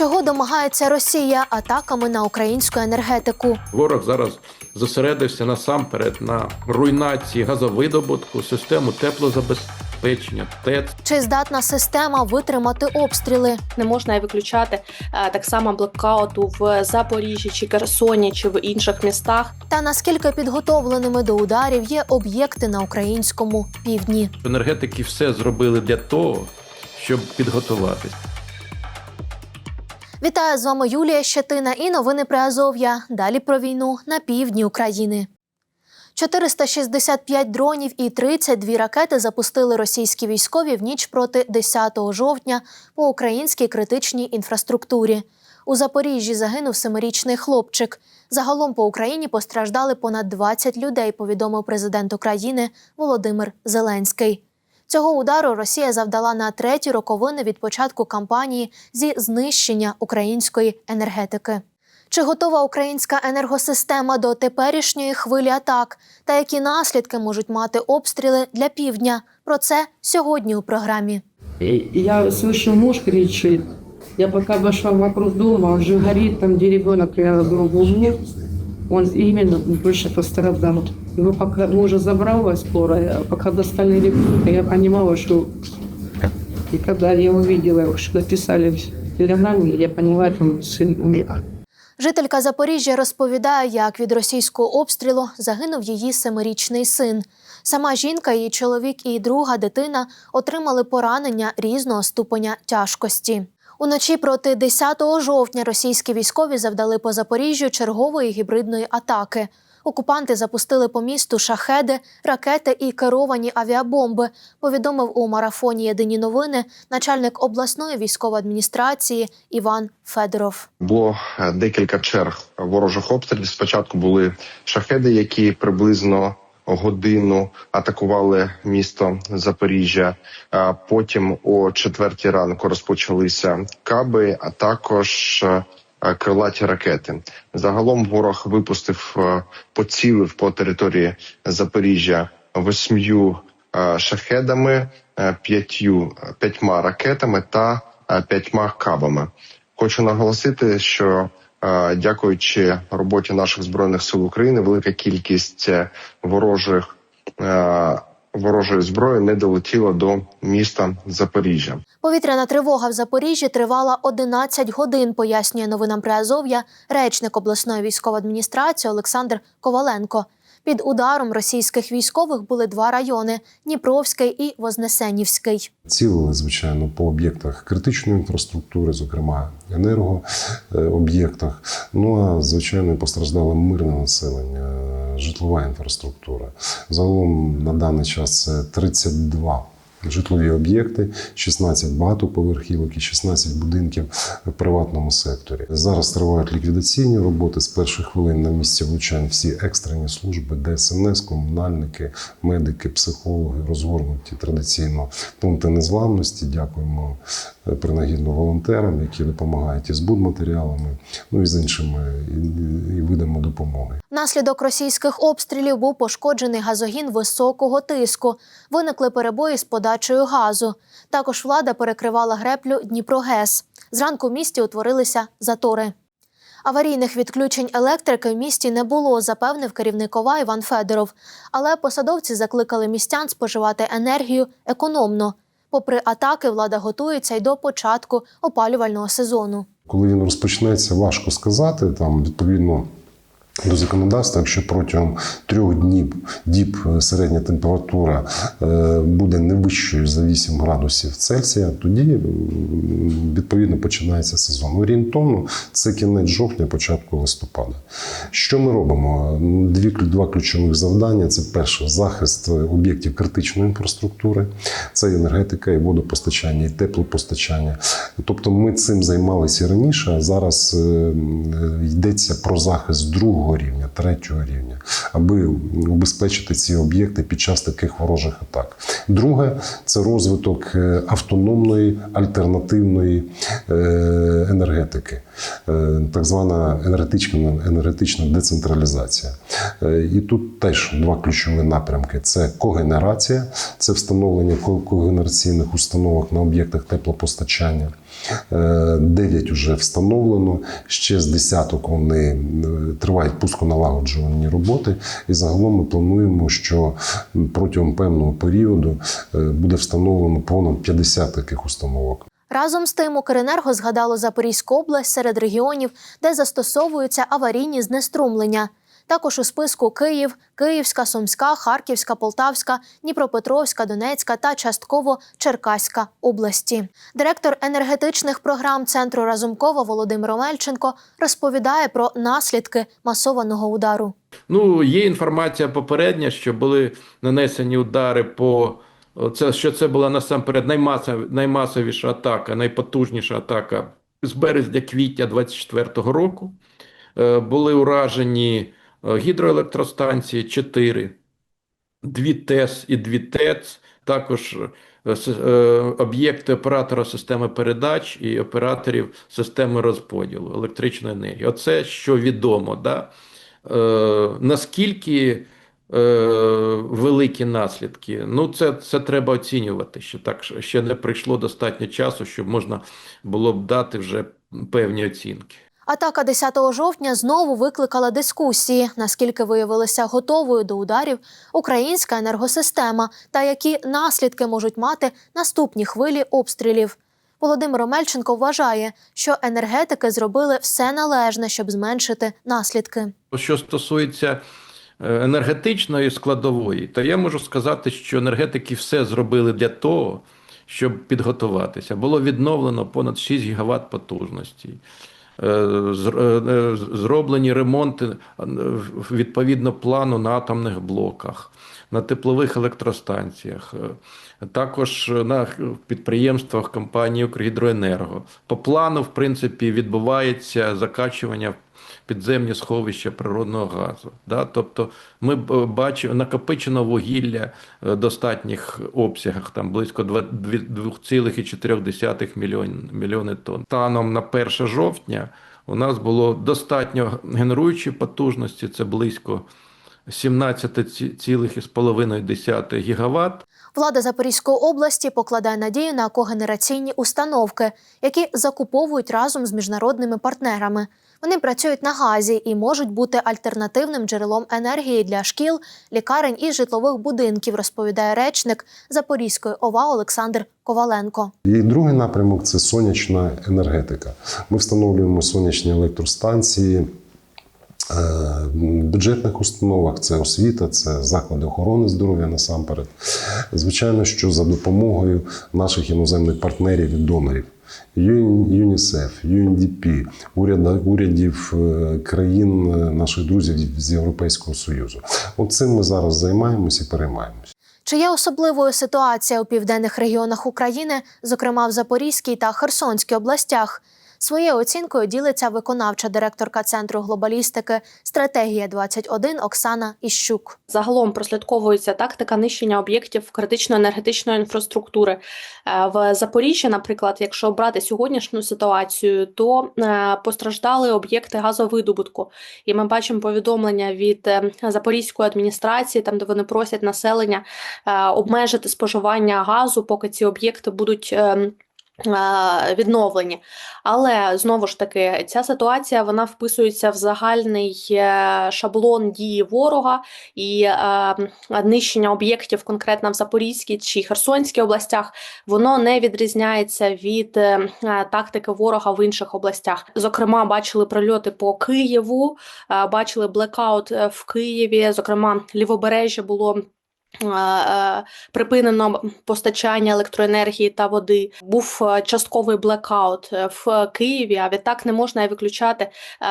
Чого домагається Росія атаками на українську енергетику? Ворог зараз зосередився насамперед на руйнації газовидобутку, систему теплозабезпечення, ТЕЦ. Чи здатна система витримати обстріли? Не можна виключати е, так само блекауту в Запоріжжі чи Херсоні чи в інших містах. Та наскільки підготовленими до ударів є об'єкти на українському півдні? Енергетики все зробили для того, щоб підготуватись. Вітаю з вами Юлія Щетина і новини про Азов'я. Далі про війну на півдні України. 465 дронів і 32 ракети запустили російські військові в ніч проти 10 жовтня по українській критичній інфраструктурі. У Запоріжжі загинув семирічний хлопчик. Загалом по Україні постраждали понад 20 людей, повідомив президент України Володимир Зеленський. Цього удару Росія завдала на треті роковини від початку кампанії зі знищення української енергетики. Чи готова українська енергосистема до теперішньої хвилі атак та які наслідки можуть мати обстріли для півдня? Про це сьогодні у програмі. Я слышу, муж кричит. Я пока вошла вокруг дома, он же горит, там, где ребенок я в. Он именно больше пострадал. Его пока мужа забрала скорая, а пока достали ребенка, я понимала, что... И когда я увидела, что написали в телеграмме, я поняла, что сын умер. Жителька Запоріжжя розповідає, як від російського обстрілу загинув її семирічний син. Сама жінка, її чоловік і друга дитина отримали поранення різного ступеня тяжкості. Уночі проти 10 жовтня російські військові завдали по Запоріжжю чергової гібридної атаки. Окупанти запустили по місту шахеди, ракети і керовані авіабомби. Повідомив у марафоні Єдині новини начальник обласної військової адміністрації Іван Федоров. Було е, декілька черг ворожих обстрілів. Спочатку були шахеди, які приблизно годину атакували місто Запоріжжя. Потім о четвертій ранку розпочалися каби, а також е, крилаті ракети. Загалом ворог випустив е, поцілив по території Запоріжжя восьмью е, шахедами, п'ятью п'ятьма ракетами та п'ятьма кабами. Хочу наголосити, що дякуючи роботі наших збройних сил України, велика кількість е, ворожих е, ворожої зброї не долетіла до міста Запоріжжя. Повітряна тривога в Запоріжжі тривала 11 годин, пояснює новинам Приазов'я речник обласної військової адміністрації Олександр Коваленко. Під ударом російських військових були два райони Дніпровський і Вознесенівський. Цілили, звичайно, по об'єктах критичної інфраструктури, зокрема енергооб'єктах. Ну а звичайно, постраждало мирне населення, е, житлова інфраструктура. Загалом на даний час це 32 житлові об'єкти, 16 багатоповерхівок і 16 будинків в приватному секторі. Зараз тривають ліквідаційні роботи. З перших хвилин на місці влучань всі екстрені служби, ДСНС, комунальники, медики, психологи розгорнуті традиційно пункти незламності. Дякуємо е, принагідно волонтерам, які допомагають і з будматеріалами, ну і з іншими і, видами допомоги. Внаслідок російських обстрілів був пошкоджений газогін високого тиску. Виникли перебої з подачею газу. Також влада перекривала греплю Дніпрогес. Зранку в місті утворилися затори. Аварійних відключень електрики в місті не було, запевнив керівник ОВА Іван Федоров. Але посадовці закликали містян споживати енергію економно. Попри атаки, влада готується й до початку опалювального сезону. Коли він розпочнеться, важко сказати. Там відповідно до законодавства, якщо протягом трьох днів діб е, середня температура е, буде не вищою за 8 градусів Цельсія, тоді відповідно починається сезон. Орієнтовно це кінець жовтня, початку листопада. Що ми робимо? Дві два ключових завдання: це перше захист об'єктів критичної інфраструктури, це енергетика, і водопостачання, і теплопостачання. Тобто ми цим займалися раніше, а зараз е, йдеться про захист другого рівня, третього рівня, аби убезпечити ці об'єкти під час таких ворожих атак. Друге це розвиток е, автономної альтернативної е, енергетики, е, так звана енергетична, енергетична децентралізація. І тут теж два ключові напрямки: це когенерація, це встановлення ко- когенераційних установок на об'єктах теплопостачання. Е, Дев'ять вже встановлено. Ще з десяток вони е, тривають пусконалагоджувальні роботи. І загалом ми плануємо, що протягом певного періоду е, буде встановлено понад 50 таких установок. Разом з тим, Укренерго згадало Запорізьку область серед регіонів, де застосовуються аварійні знеструмлення. Також у списку Київ, Київська, Сумська, Харківська, Полтавська, Дніпропетровська, Донецька та частково Черкаська області. Директор енергетичних програм центру Разумкова Володимир Омельченко розповідає про наслідки масованого удару. Ну, є інформація попередня, що були нанесені удари по це, що це була насамперед наймасов, наймасовіша атака, найпотужніша атака з березня квітня 24-го року. Е, Були уражені гідроелектростанції 4, дві ТЕС і дві ТЕЦ, також е, е, об'єкти оператора системи передач і операторів системи розподілу електричної енергії. Оце що відомо. Да? Е, наскільки е, великі наслідки? Ну, це, це треба оцінювати. Ще так ще не прийшло достатньо часу, щоб можна було б дати вже певні оцінки. Атака 10 жовтня знову викликала дискусії, наскільки виявилася готовою до ударів українська енергосистема та які наслідки можуть мати наступні хвилі обстрілів. Володимир Омельченко вважає, що енергетики зробили все належне, щоб зменшити наслідки. Що стосується е, енергетичної складової, то я можу сказати, що енергетики все зробили для того, щоб підготуватися. Було відновлено понад 6 гігават потужності. Е, зр- е, Зроблені ремонти е, відповідно плану на атомних блоках, на теплових електростанціях, е, також на підприємствах компанії «Укргідроенерго». По плану, в принципі, відбувається закачування підземні сховища природного газу. Да? Тобто ми б- бачимо накопичено вугілля е, достатніх обсягах, там близько 2,4 мільйон, мільйони тонн. Станом на 1 жовтня у нас було достатньо генеруючої потужності, це близько 17,5 гігаватт. Влада Запорізької області покладає надію на когенераційні установки, які закуповують разом з міжнародними партнерами. Вони працюють на газі і можуть бути альтернативним джерелом енергії для шкіл, лікарень і житлових будинків, розповідає речник Запорізької ОВА Олександр Коваленко. І другий напрямок це сонячна енергетика. Ми встановлюємо сонячні електростанції. Е, бюджетних установах це освіта, це заклади охорони здоров'я насамперед. Звичайно, що за допомогою наших іноземних партнерів і донорів. ЮН- ЮНІСЕФ, UNDP, уряд, урядів е, країн е, наших друзів з Європейського Союзу. От цим ми зараз займаємося і переймаємося. Чи є особливою ситуація у південних регіонах України, зокрема в Запорізькій та Херсонській областях? Своєю оцінкою ділиться виконавча директорка центру глобалістики Стратегія 21 Оксана Іщук. Загалом прослідковується тактика нищення об'єктів критично-енергетичної інфраструктури. Е, В Запоріжжі, наприклад, якщо брати сьогоднішню ситуацію, то е, постраждали об'єкти газовидобутку. І ми бачимо повідомлення від е, Запорізької адміністрації, там де вони просять населення обмежити споживання газу, поки ці об'єкти будуть. Відновлені, але знову ж таки, ця ситуація вона вписується в загальний е, шаблон дії ворога і е, нищення об'єктів конкретно в Запорізькій чи Херсонській областях, воно не відрізняється від е, тактики ворога в інших областях. Зокрема, бачили прильоти по Києву, бачили блекаут в Києві. Зокрема, лівобережжя було. Е, е, Припинено постачання електроенергії та води. Був е, частковий блекаут в Києві. А відтак не можна виключати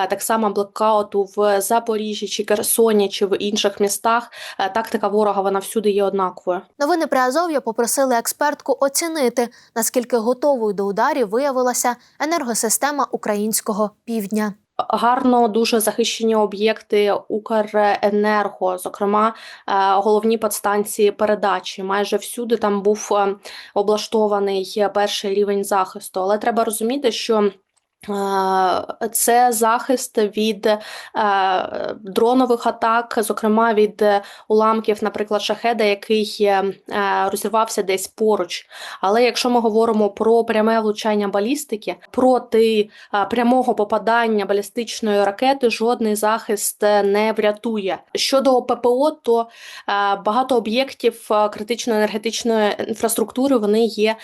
так само блекауту в Запоріжжі чи Херсоні чи в інших містах. Тактика ворога вона всюди є однаковою. Новини при Азов'я попросили експертку оцінити, наскільки готовою до ударів виявилася енергосистема українського півдня. Гарно дуже захищені об'єкти Укренерго, зокрема е, головні подстанції передачі. Майже всюди там був е, облаштований перший рівень захисту. Але треба розуміти, що е, це захист від е, дронових атак, зокрема від уламків, наприклад, шахеда, який е, е, розірвався десь поруч. Але якщо ми говоримо про пряме влучання балістики, проти прямого попадання балістичної ракети жодний захист не врятує. Щодо ППО, то багато об'єктів критичної енергетичної інфраструктури вони є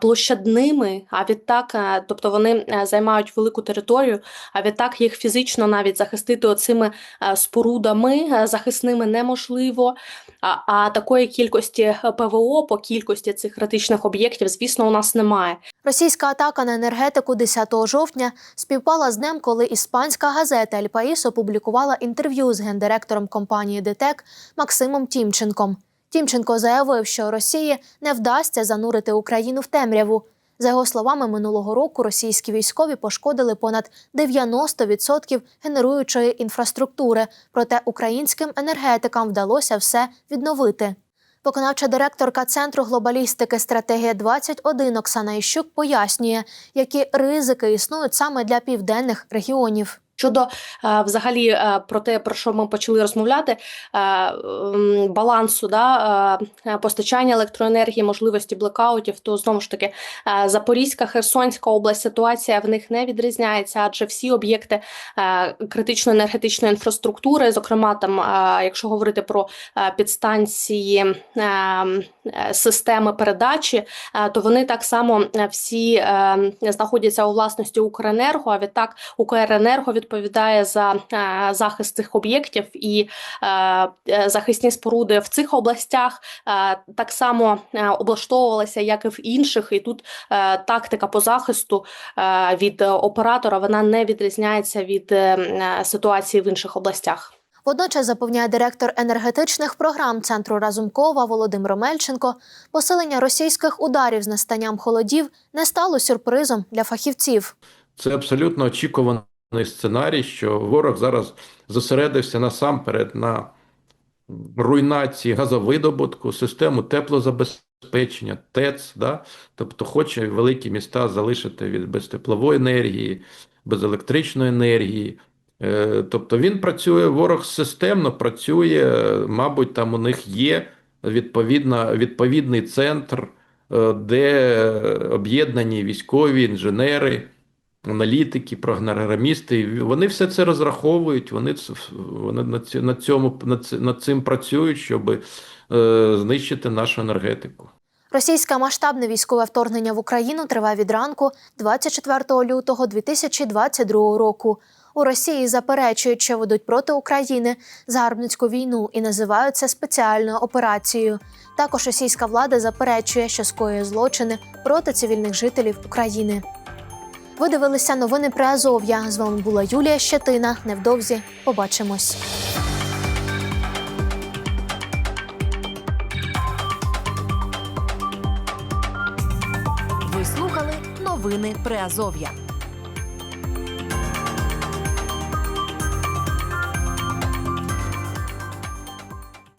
площадними, а відтак, тобто вони е, займають велику територію, а відтак їх фізично навіть захистити оцими е, спорудами е, захисними неможливо. А, а такої кількості е, ПВО по кількості цих критичних об'єктів, звісно, у нас немає. Російська атака на енергетику 10 жовтня співпала з днем, коли іспанська газета «Ель Паїс» опублікувала інтерв'ю з гендиректором компанії ДТЕК Максимом Тімченком. Тімченко заявив, що Росії не вдасться занурити Україну в темряву. За його словами, минулого року російські військові пошкодили понад 90% генеруючої інфраструктури, проте українським енергетикам вдалося все відновити. Виконавча директорка Центру глобалістики стратегія 21 Оксана Іщук пояснює, які ризики існують саме для південних регіонів. Щодо е, взагалі е, про те, про що ми почали розмовляти, е, балансу да, постачання електроенергії, можливості блекаутів, то знову ж таки Запорізька, Херсонська область ситуація в них не відрізняється, адже всі об'єкти критичної енергетичної інфраструктури, зокрема, там, якщо говорити про підстанції системи передачі, то вони так само всі знаходяться у власності Укренерго. А відтак Укренерго відповідає за е, захист цих об'єктів і е, е, захисні споруди в цих областях так само облаштовувалися, як і в інших. І тут тактика по захисту від оператора вона не відрізняється від ситуації в інших областях. Водночас запевняє директор енергетичних програм центру Разумкова Володимир Мельченко, посилення російських ударів з настанням холодів не стало сюрпризом для фахівців. Це абсолютно очікуваний сценарій, що ворог зараз зосередився насамперед на руйнації газовидобутку, систему теплозабезпечення, ТЕЦ, да? тобто хоче великі міста залишити від без теплової енергії, без електричної енергії. Е, Тобто він працює, ворог системно працює, мабуть, там у них є відповідна, відповідний центр, е, де об'єднані військові, інженери, аналітики, програмісти. Вони все це розраховують, вони, вони над, цьому, над цим працюють, щоб е, знищити нашу енергетику. Російське масштабне військове вторгнення в Україну триває від ранку 24 лютого 2022 року. У Росії заперечують, що ведуть проти України загарбницьку війну і називають це спеціальною операцією. Також російська влада заперечує, що скоює злочини проти цивільних жителів України. Ви дивилися новини про Азов'я. З вами була Юлія Щетина. Невдовзі побачимось. Ви слухали новини Приазов'я.